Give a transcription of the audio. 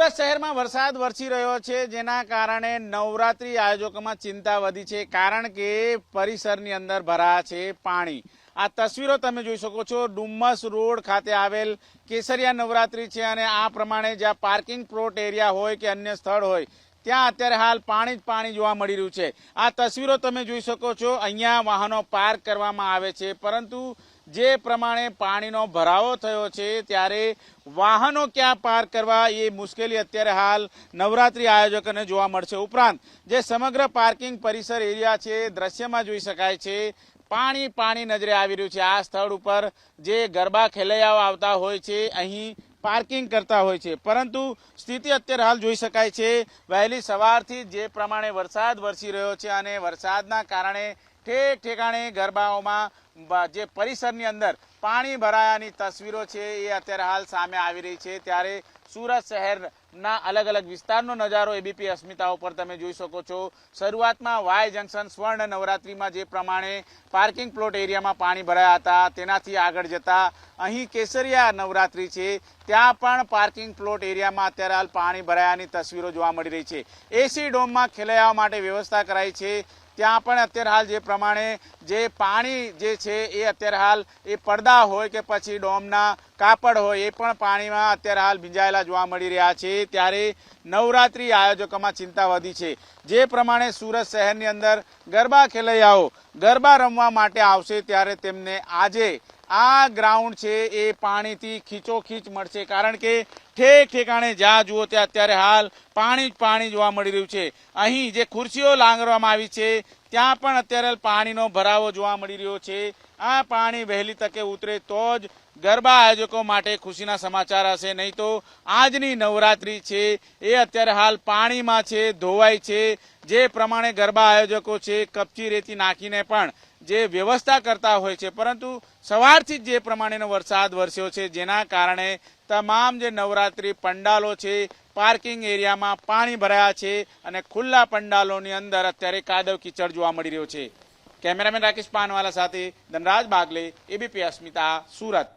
સુરત શહેરમાં વરસાદ વરસી રહ્યો છે. જેના કારણે નવરાત્રી આયોજકોમાં ચિંતા વધી છે. કારણ કે પરિસરની અંદર ભરાયા છે પાણી. આ તસવીરો તમે જોઈ શકો છો. ડુમ્મસ રોડ ખાતે આવેલ કેસરિયા નવરાત્રી છે અને આ પ્રમાણે જ્યાં પાર્કિંગ પ્લોટ એરિયા હોય કે અન્ય સ્થળ હોય, ત્યાં અત્યારે હાલ પાણી જ પાણી જોવા મળી રહ્યું છે. આ તસવીરો તમે જોઈ શકો છો. અહીંયા વાહનો પાર્ક કરવામાં આવે છે. પરંતુ જે પ્રમાણે પાણીનો ભરાવો થયો છે, ત્યારે વાહનો ક્યાં પાર્ક કરવા એ મુશ્કેલી અત્યારે હાલ નવરાત્રી આયોજકોને જોવા મળશે. ઉપરાંત, જે સમગ્ર પાર્કિંગ પરિસર એરિયા છે, દ્રશ્યમાં જોઈ શકાય છે, પાણી પાણી નજરે આવી રહ્યું છે. આ સ્થળ ઉપર જે ગરબા ખેલૈયાઓ આવતા હોય છે, અહીં પાર્કિંગ કરતા હોય છે. પરંતુ સ્થિતિ અત્યારે હાલ જોઈ શકાય છે. વહેલી સવારથી જે પ્રમાણે વરસાદ વરસી રહ્યો છે અને વરસાદના કારણે ઠેક ઠેકાણે ગરબાઓમાં જે પરિસરની અંદર પાણી ભરાયાની તસવીરો છે એ અત્યારે હાલ સામે આવી રહી છે. ત્યારે સુરત શહેરના અલગ અલગ વિસ્તારનો નજારો એબીપી અસ્મિતા ઉપર તમે જોઈ શકો છો. શરૂઆતમાં વાય જંકશન સ્વર્ણ નવરાત્રીમાં જે પ્રમાણે પાર્કિંગ પ્લોટ એરિયામાં પાણી ભરાયા હતા, તેનાથી આગળ જતા અહીં કેસરિયા નવરાત્રી છે. ત્યાં પણ પાર્કિંગ પ્લોટ એરિયામાં અત્યારે હાલ પાણી ભરાયાની તસવીરો જોવા મળી રહી છે. એસી ડોમમાં ખેલૈયા માટે વ્યવસ્થા કરાઈ છે. ત્યાં પણ અત્યારે હાલ જે પ્રમાણે જે પાણી જે છે એ અત્યારે હાલ એ પડદા હોય કે પછી ડોમના કાપડ હોય એ પણ પાણીમાં અત્યારે હાલ ભીંજાયેલા જોવા મળી રહ્યા છે. ત્યારે નવરાત્રિ આયોજકોમાં ચિંતા વધી છે. જે પ્રમાણે સુરત શહેરની અંદર ગરબા ખેલૈયાઓ ગરબા રમવા માટે આવશે ત્યારે તેમને આજે આ ગ્રાઉન્ડ છે, એ પાણીથી ખીચોખીચ મળશે, કારણ કે ઠેક ઠેકાણે જ્યાં જુઓ ત્યાં અત્યારે હાલ પાણી જ પાણી જોવા મળી રહ્યું છે. અહીં જે ખુરશીઓ લાંગરવામાં આવી છે, ત્યાં પણ અત્યારે પાણીનો ભરાવો જોવા મળી રહ્યો છે. આ પાણી વહેલી તકે ઉતરે તો જ ગરબા આયોજકો માટે ખુશીના સમાચાર હશે. નહીં તો આજની નવરાત્રી છે, એ અત્યારે હાલ પાણીમાં છે ધોવાય છે. જે પ્રમાણે ગરબા આયોજકો છે, કપચી રેતી નાખીને પણ જે વ્યવસ્થા કરતા હોય છે, પરંતુ સવારથી જ પ્રમાણેનો વરસાદ વરસ્યો છે, જેના કારણે તમામ જે નવરાત્રી પંડાલો છે, પાર્કિંગ એરિયામાં પાણી ભરાયા છે અને ખુલ્લા પંડાલોની અંદર અત્યારે કાદવ કીચડ જોવા મળી રહ્યો છે. કેમેરામેન રાકેશ પાનવાલા સાથે ધનરાજ બાગલે, એબીપી અસ્મિતા, સુરત.